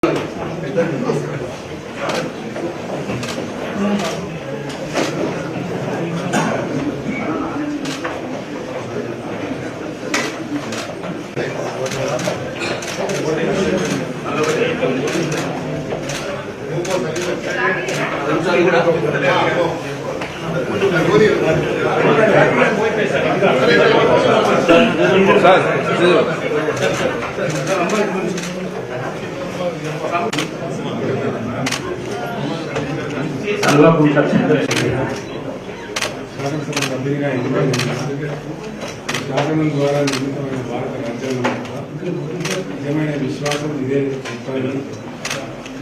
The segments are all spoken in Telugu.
嗯好的嗯好的嗯好 శాసనసభ సభ్యునిగా ఎన్నికైన శాసనం ద్వారా నిర్మితమైన భారత రాజ్యాంగం నిజమైన విశ్వాసం ఇదే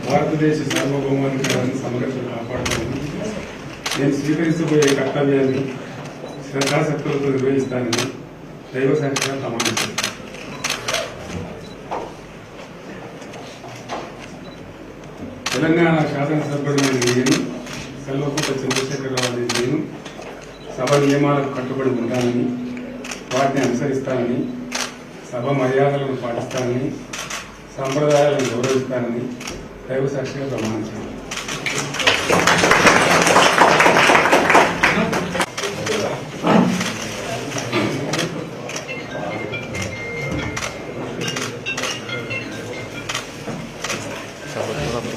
భారతదేశ సార్వభౌమాధికారాన్ని సంరక్షణ కాపాడుతానని నేను స్వీకరించబోయే కర్తవ్యాన్ని శ్రద్ధాశక్తులతో నిర్వహిస్తానని దైవ సాక్షిగా ప్రమాణం తెలంగాణ శాసనసభ్యుడైన నేను కల్వకుంట చంద్రశేఖరరావు అనే నేను సభ నియమాలకు కట్టుబడి ఉంటానని వాటిని అనుసరిస్తానని సభ మర్యాదలను పాటిస్తానని సంప్రదాయాలను గౌరవిస్తానని దైవ సాక్షిగా ప్రమాణించాను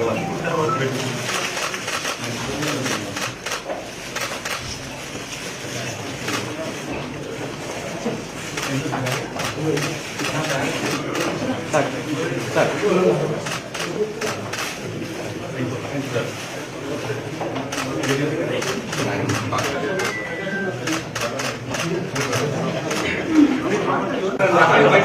సార్ సార్ సార్ సార్